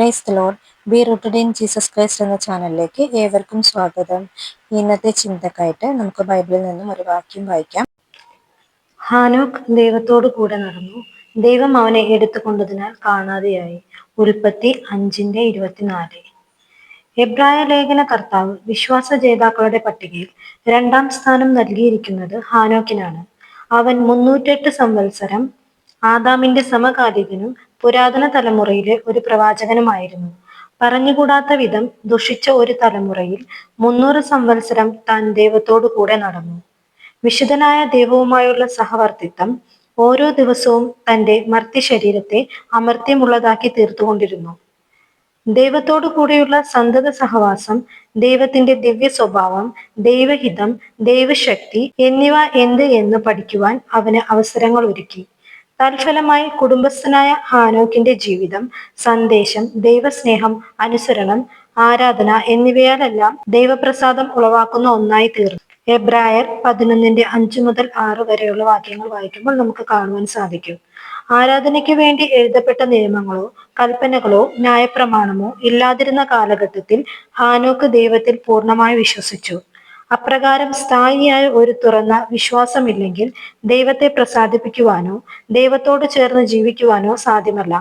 Praise lord be rooted in Jesus Christ എന്ന ചാനലിലേക്ക് ഏവർക്കും സ്വാഗതം. ഇന്നത്തെ ചിന്തക്കായിട്ട് നമുക്ക് ബൈബിളിൽ നിന്നും ഒരു വാക്യം വായിക്കാം. ഹാനോക്ക് ദൈവത്തോട് കൂടെ നടന്നു. ദൈവം അവനെ എടുത്തുകൊണ്ടതിനാൽ കാണാതെയായി. ഉൽപ്പത്തി അഞ്ചിന്റെ ഇരുപത്തിനാല്. എബ്രായ ലേഖന കർത്താവ് വിശ്വാസ ജേതാക്കളുടെ പട്ടികയിൽ രണ്ടാം സ്ഥാനം നൽകിയിരിക്കുന്നത് ഹാനോക്കിനാണ്. അവൻ മുന്നൂറ്റെട്ട് സംവത്സരം ആദാമിന്റെ സമകാലികനും പുരാതന തലമുറയിലെ ഒരു പ്രവാചകനുമായിരുന്നു. പറഞ്ഞുകൂടാത്ത വിധം ദുഷിച്ച ഒരു തലമുറയിൽ മുന്നൂറ് സംവത്സരം താൻ ദൈവത്തോടു കൂടെ നടന്നു. വിശുദ്ധനായ ദൈവവുമായുള്ള സഹവർത്തിത്വം ഓരോ ദിവസവും തന്റെ മർത്തി ശരീരത്തെ അമർത്യമുള്ളതാക്കി തീർത്തുകൊണ്ടിരുന്നു. ദൈവത്തോടു കൂടെയുള്ള സന്തത സഹവാസം ദൈവത്തിന്റെ ദിവ്യ സ്വഭാവം ദൈവഹിതം ദൈവശക്തി എന്നിവ എന്ത് എന്ന് പഠിക്കുവാൻ അവന് അവസരങ്ങൾ ഒരുക്കി. തൽഫലമായി കുടുംബസ്ഥനായ ഹാനോക്കിന്റെ ജീവിതം സന്ദേശം ദൈവസ്നേഹം അനുസരണം ആരാധന എന്നിവയാലെല്ലാം ദൈവപ്രസാദം ഉളവാക്കുന്ന ഒന്നായി തീർന്നു. എബ്രായർ പതിനൊന്നിന്റെ അഞ്ചു മുതൽ ആറ് വരെയുള്ള വാക്യങ്ങൾ വായിക്കുമ്പോൾ നമുക്ക് കാണുവാൻ സാധിക്കും. ആരാധനയ്ക്ക് വേണ്ടി എഴുതപ്പെട്ട നിയമങ്ങളോ കൽപ്പനകളോ ന്യായപ്രമാണമോ ഇല്ലാതിരുന്ന കാലഘട്ടത്തിൽ ഹാനോക്ക് ദൈവത്തിൽ പൂർണമായി വിശ്വസിച്ചു. അപ്രകാരം സ്ഥായിയായ ഒരു തുറന്ന വിശ്വാസമില്ലെങ്കിൽ ദൈവത്തെ പ്രസാദിപ്പിക്കുവാനോ ദൈവത്തോട് ചേർന്ന് ജീവിക്കുവാനോ സാധ്യമല്ല.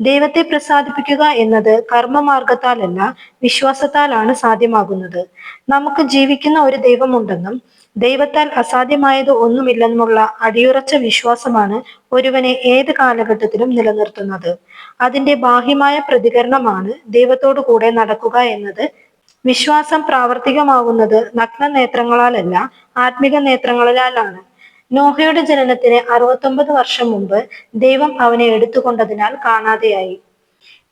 ദൈവത്തെ പ്രസാദിപ്പിക്കുക എന്നത് കർമ്മമാർഗത്താലല്ല വിശ്വാസത്താലാണ് സാധ്യമാകുന്നത്. നമുക്ക് ജീവിക്കുന്ന ഒരു ദൈവമുണ്ടെന്നും ദൈവത്താൽ അസാധ്യമായത് ഒന്നുമില്ലെന്നുമുള്ള അടിയുറച്ച വിശ്വാസമാണ് ഒരുവനെ ഏത് കാലഘട്ടത്തിലും നിലനിർത്തുന്നത്. അതിന്റെ ബാഹ്യമായ പ്രതികരണമാണ് ദൈവത്തോടു കൂടെ നടക്കുക എന്നത് വിശ്വാസം പ്രാവർത്തികമാകുന്നത് നഗ്ന നേത്രങ്ങളാലല്ല ആത്മിക നേത്രങ്ങളിലാലാണ്. നോഹയുടെ ജനനത്തിന് അറുപത്തൊമ്പത് വർഷം മുമ്പ് ദൈവം അവനെ എടുത്തുകൊണ്ടതിനാൽ കാണാതെയായി.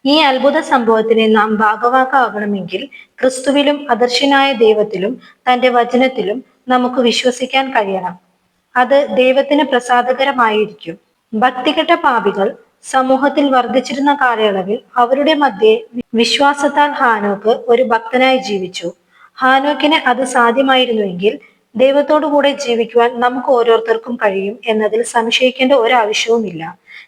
ഈ അത്ഭുത സംഭവത്തിന് നാം ഭാഗവാക്കാകണമെങ്കിൽ ക്രിസ്തുവിലും അദർശനായ ദൈവത്തിലും തന്റെ വചനത്തിലും നമുക്ക് വിശ്വസിക്കാൻ കഴിയണം. അത് ദൈവത്തിന് പ്രസാദകരമായിരിക്കും. ഭക്തികെട്ട പാപികൾ സമൂഹത്തിൽ വർദ്ധിച്ചിരുന്ന കാലയളവിൽ അവരുടെ മധ്യേ വിശ്വാസത്താൽ ഹാനോക്ക് ഒരു ഭക്തനായി ജീവിച്ചു. ഹാനോക്കിന് അത് സാധ്യമായിരുന്നുവെങ്കിൽ ദൈവത്തോടു കൂടെ ജീവിക്കുവാൻ നമുക്ക് ഓരോരുത്തർക്കും കഴിയും എന്നതിൽ സംശയിക്കേണ്ട ഒരു ആവശ്യവുമില്ല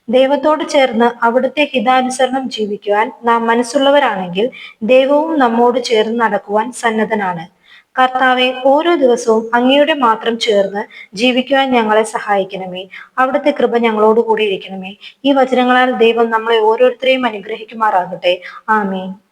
ദൈവത്തോട് ചേർന്ന് അവിടുത്തെ ഹിതാനുസരണം ജീവിക്കുവാൻ നാം മനസ്സുള്ളവരാണെങ്കിൽ ദൈവവും നമ്മോട് ചേർന്ന് നടക്കുവാൻ സന്നദ്ധനാണ്. കർത്താവെ ഓരോ ദിവസവും അങ്ങയുടെ മാത്രം ചേർന്ന് ജീവിക്കുവാൻ ഞങ്ങളെ സഹായിക്കണമേ. അവിടുത്തെ കൃപ ഞങ്ങളോടുകൂടി ഇരിക്കണമേ. ഈ വചനങ്ങളാൽ ദൈവം നമ്മളെ ഓരോരുത്തരെയും അനുഗ്രഹിക്കുമാറാകട്ടെ. ആമീൻ.